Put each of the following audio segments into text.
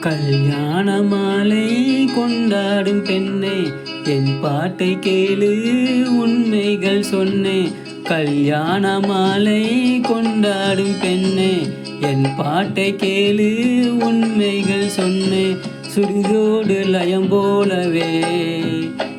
கல்யாண மாலை கொண்டாடும் பெண்ணே என் பாட்டை கேளு உண்மைகள் சொன்னேன் கல்யாண மாலை கொண்டாடும் பெண்ணே என் பாட்டை கேளு உண்மைகள் சொன்னேன் சுடுதோடு லயம் போலவே.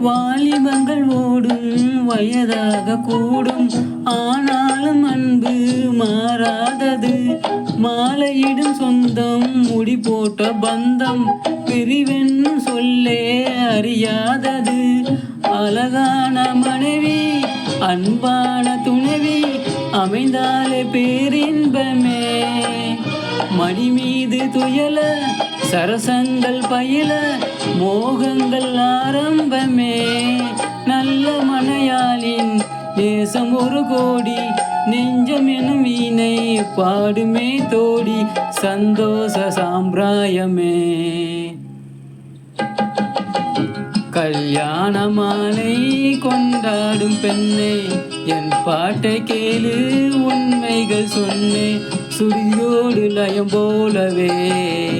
வாலிபங்கள் ஓடும் வயதாக கூடும். ஆனாலும் அன்பு மாறாதது. மாலையிடும் சொந்தம் முடி போட்ட பந்தம். பிரிவென்னு சொல்லே அறியாதது. அழகான மனைவி அன்பான துணைவி அமைந்தாலே பேரின்பமே. மடி மீது துயல சரசங்கள் பயில மோகங்கள் ஆரம்பமே. நல்ல மனையாளின் நேசம் ஒரு கோடி நெஞ்சம் எனும் வீணை பாடுமே தோடி சந்தோஷ சாம்பிராயமே. கல்யாண மாலை கொண்டாடும் பெண்ணே என் பாட்டை கேளு உண்மைகள் சொன்னே. சுரியோடு லயம் போலவே.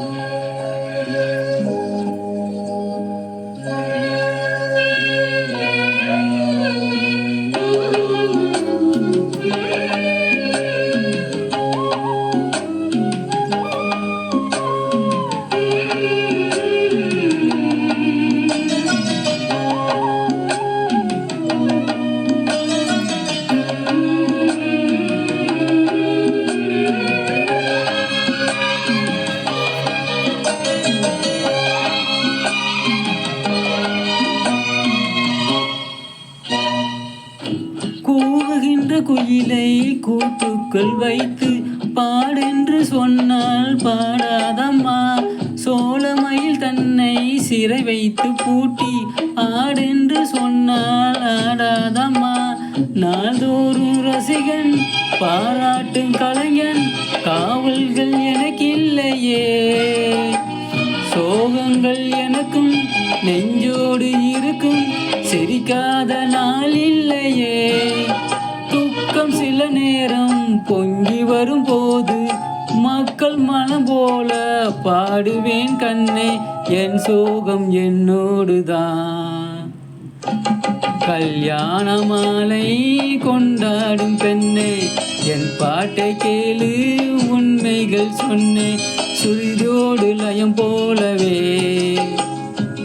கூவுகின்ற கூட்டுக்குள் வைத்து பாடென்று சொன்னால் பாடாதம்மா. சோளமயில் தன்னை சிறை வைத்து பூட்டி ஆடென்று சொன்னால் ஆடாதம்மா. நாள்தோறும் ரசிகன் பாராட்டும் கலைஞன் காவல்கள் எனக்கில்லையே. சோகங்கள் எனக்கும் நெஞ்சோடு இருக்கும் சிரிக்காத நாள் இல்லையே. துக்கம் சில நேரம் பொங்கி வரும் போது மக்கள் மனம் போல பாடுவேன் கண்ணே என் சோகம் என்னோடுதான். கல்யாண மாலை கொண்டாடும் பெண்ணே என் பாட்டை கேளு உண்மைகள் சொன்னேன் சுரிதோடு லயம் போலவே.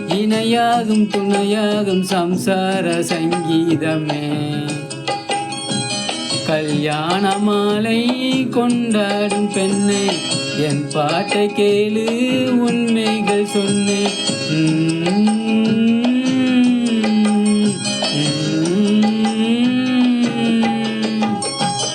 இணையாகும் துணையாகும் சம்சார சங்கீதமே. கல்யாண மாலை கொண்டாடும் பெண்ணே என் பாட்டை கேளு உண்மைகள் சொன்னேன்.